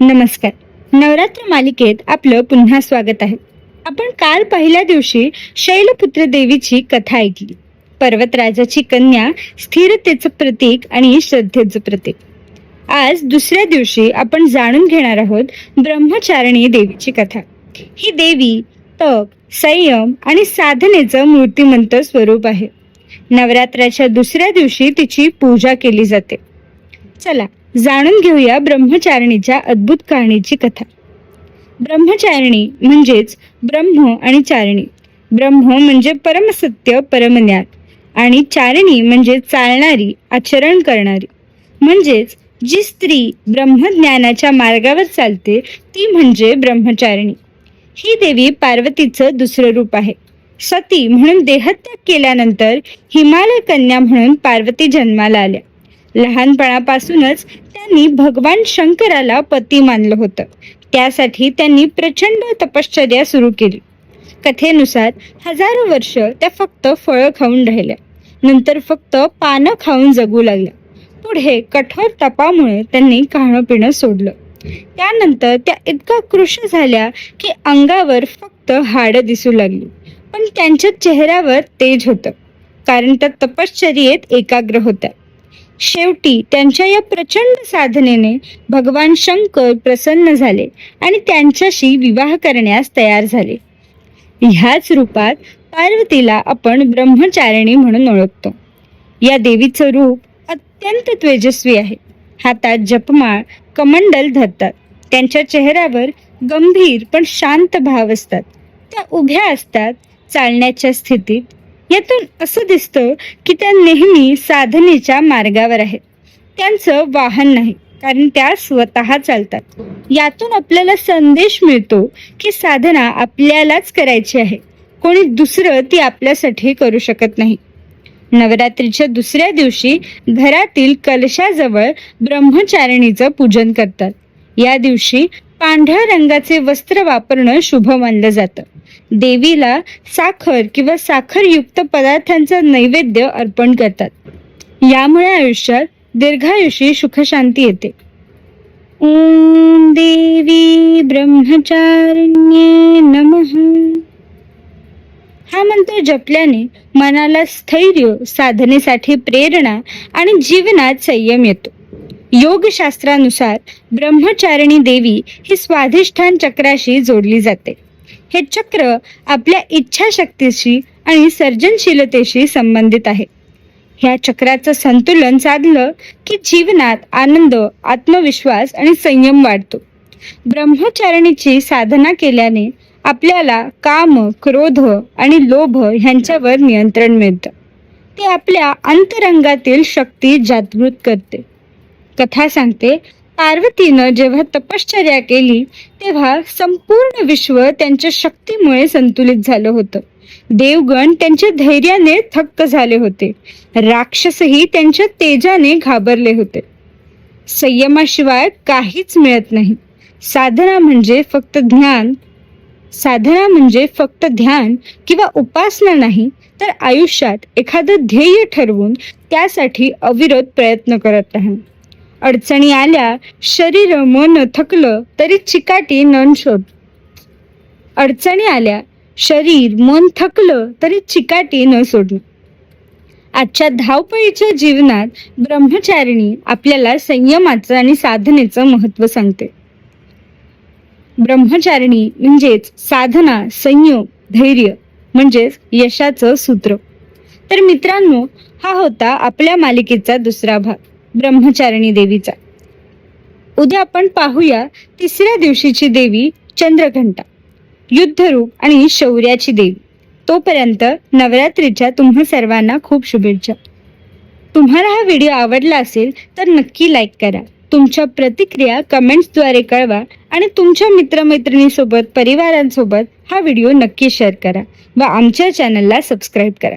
नमस्कार. नवरात्र मालिकेत आपलं पुन्हा स्वागत आहे. आपण काल पहिल्या दिवशी शैलपुत्र देवीची कथा ऐकली. पर्वतराजाची कन्या स्थिरतेचं प्रतीक आणि श्रद्धेचं प्रतीक. आज दुसऱ्या दिवशी आपण जाणून घेणार आहोत ब्रह्मचारिणी देवीची कथा. ही देवी तप संयम आणि साधनेचं मूर्तिमंत स्वरूप आहे. नवरात्राच्या दुसऱ्या दिवशी तिची पूजा केली जाते. चला जाणून घेऊया ब्रह्मचारिणीच्या अद्भुत कहाणीची कथा. ब्रह्मचारिणी म्हणजेच ब्रह्म आणि चारिणी. ब्रह्म म्हणजे परमसत्य परमज्ञान. आणि चारिणी म्हणजे चालणारी आचरण करणारी. म्हणजेच जी स्त्री ब्रह्मज्ञानाच्या मार्गावर चालते ती म्हणजे ब्रह्मचारिणी. ही देवी पार्वतीचं दुसरं रूप आहे. सती म्हणून देहत्याग केल्यानंतर हिमालय कन्या म्हणून पार्वती जन्माला आल्या. लहानपणापासूनच त्यांनी भगवान शंकराला पती मानलं होतं. त्यासाठी त्यांनी प्रचंड तपश्चर्या सुरू केली. कथेनुसार हजारो वर्ष त्या फक्त फळं खाऊन राहिल्या. नंतर फक्त पानं खाऊन जगू लागल्या. पुढे कठोर तपामुळे त्यांनी खाणं पिणं सोडलं. त्यानंतर त्या इतका कृश झाल्या की अंगावर फक्त हाडं दिसू लागली. पण त्यांच्या चेहऱ्यावर तेज होतं. कारण त्या तपश्चर्येत एकाग्र होत्या. शेवटी त्यांच्या या प्रचंड साधनेने भगवान शंकर प्रसन्न झाले आणि त्यांच्याशी विवाह करण्यास तयार झाले. ह्याच रूपात पार्वतीला आपण ब्रह्मचारिणी म्हणून ओळखतो. या देवीचं रूप अत्यंत तेजस्वी आहे. हातात जपमाळ कमंडल धरतात. त्यांच्या चेहऱ्यावर गंभीर पण शांत भाव असतात. त्या उभ्या असतात चालण्याच्या स्थितीत यातून असं दिसतं की त्या नेहमी साधनेच्या मार्गावर आहेत. त्यांचं वाहन नाही कारण त्या स्वतः चालतात. यातून आपल्याला संदेश मिळतो की साधना आपल्यालाच करायची आहे. कोणी दुसरं ती आपल्यासाठी करू शकत नाही. नवरात्रीच्या दुसऱ्या दिवशी घरातील कलशाजवळ ब्रह्मचारिणीचं पूजन करतात. या दिवशी पांढऱ्या रंगाचे वस्त्र वापरणं शुभ मानलं जातं. देवीला साखर किंवा साखरयुक्त पदार्थांचं नैवेद्य अर्पण करतात. यामुळे आयुष्यात दीर्घायुषी सुखशांती येते. ओम देवी ब्रह्मचारिण्ये नमः. हा मंत्र जपल्याने मनाला स्थैर्य साधनेसाठी प्रेरणा आणि जीवनात संयम येतो. योगशास्त्रानुसार ब्रह्मचारिणी देवी ही स्वाधिष्ठान चक्राशी जोडली जाते. हे चक्र आपल्या इच्छाशक्तीशी आणि सर्जनशीलतेशी संबंधित आहे. ह्या चक्राचं संतुलन साधलं की जीवनात आनंद आत्मविश्वास आणि संयम वाढतो. ब्रह्मचारिणीची साधना केल्याने आपल्याला काम क्रोध आणि लोभ ह्यांच्यावर नियंत्रण मिळतं. ते आपल्या अंतरंगातील शक्ती जागृत करते. कथा सांगते. पार्वतीनं जेव्हा तपश्चर्या केली तेव्हा संपूर्ण विश्व त्यांच्या शक्तीमुळे संतुलित झालं होतं. देवगण त्यांच्या धैर्याने थक्क झाले होते. राक्षसही त्यांच्या तेजाने घाबरले होते. संयमाशिवाय काहीच मिळत नाही. साधना म्हणजे फक्त ध्यान साधना म्हणजे फक्त ध्यान किंवा उपासना नाही तर आयुष्यात एखादं ध्येय ठरवून त्यासाठी अविरोध प्रयत्न करत राहा अडचणी आल्या शरीर मन थकलं तरी चिकाटी न शोध. अडचणी आल्या शरीर मन थकलं तरी चिकाटी न सोडणं. आजच्या धावपळीच्या जीवनात ब्रह्मचारिणी आपल्याला संयमाचं आणि साधनेचं महत्त्व सांगते. ब्रह्मचारिणी म्हणजेच साधना संयम धैर्य म्हणजेच यशाचं सूत्र. तर मित्रांनो हा होता आपल्या मालिकेचा दुसरा भाग. ब्रह्मचारिणी देवीचा. उद्या आपण पाहूया तिसऱ्या दिवशीची देवी चंद्रघंटा. युद्धरूप आणि शौर्याची देवी. तोपर्यंत नवरात्रीच्या तुम्हा सर्वांना खूप शुभेच्छा. तुम्हाला हा व्हिडिओ आवडला असेल तर नक्की लाईक करा. तुमच्या प्रतिक्रिया कमेंट्सद्वारे कळवा आणि तुमच्या मित्रमैत्रिणीसोबत परिवारांसोबत हा व्हिडिओ नक्की शेअर करा व आमच्या चॅनलला सबस्क्राईब करा.